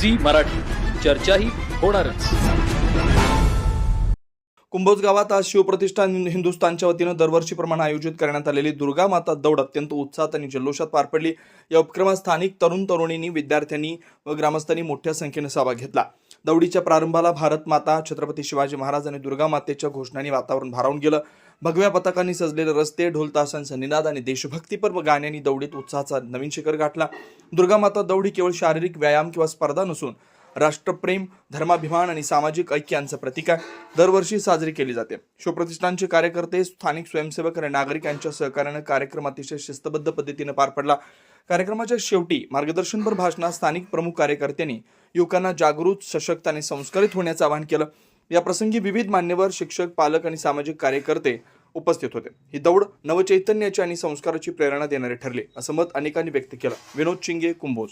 Zee Marathi. चर्चाही होणारच. कुंभोज गावात आज शिवप्रतिष्ठान हिंदुस्थानच्या वतीनं दरवर्षीप्रमाणे आयोजित करण्यात आलेली दुर्गा माता दौड अत्यंत उत्साहात आणि जल्लोषात पार पडली. या उपक्रमात स्थानिक तरुण तरुणींनी विद्यार्थ्यांनी व ग्रामस्थांनी मोठ्या संख्येनं सहभाग घेतला. दौडीच्या प्रारंभाला भारत माता छत्रपती शिवाजी महाराज आणि दुर्गा मातेच्या घोषणांनी वातावरण भारावून गेलं. भगव्या पताकांनी सजलेले रस्ते ढोलतासांचा निनाद आणि देशभक्तीपर गाण्यांनी दौडीत उत्साहाचा नवीन शिखर गाठला. दुर्गा माता केवळ शारीरिक व्यायाम किंवा स्पर्धा नसून राष्ट्रप्रेम धर्माभिमान आणि सामाजिक ऐक्य यांचं प्रतीक आहे. दरवर्षी साजरी केली जाते. शिवप्रतिष्ठानचे कार्यकर्ते स्थानिक स्वयंसेवक आणि नागरिक यांच्या सहकार्यानं कार्यक्रम अतिशय शिस्तबद्ध पद्धतीनं पार पडला. कार्यक्रमाच्या शेवटी मार्गदर्शनपर भाषणात स्थानिक प्रमुख कार्यकर्त्यांनी युवकांना जागृत सशक्त आणि संस्कारित होण्याचं आवाहन केलं. या प्रसंगी विविध मान्यवर शिक्षक पालक आणि सामाजिक कार्यकर्ते उपस्थित होते. ही दौड नवचैतन्याची आणि संस्काराची प्रेरणा देणारी ठरली असं मत अनेकांनी व्यक्त केलं. विनोद चिंगे कुंभोज.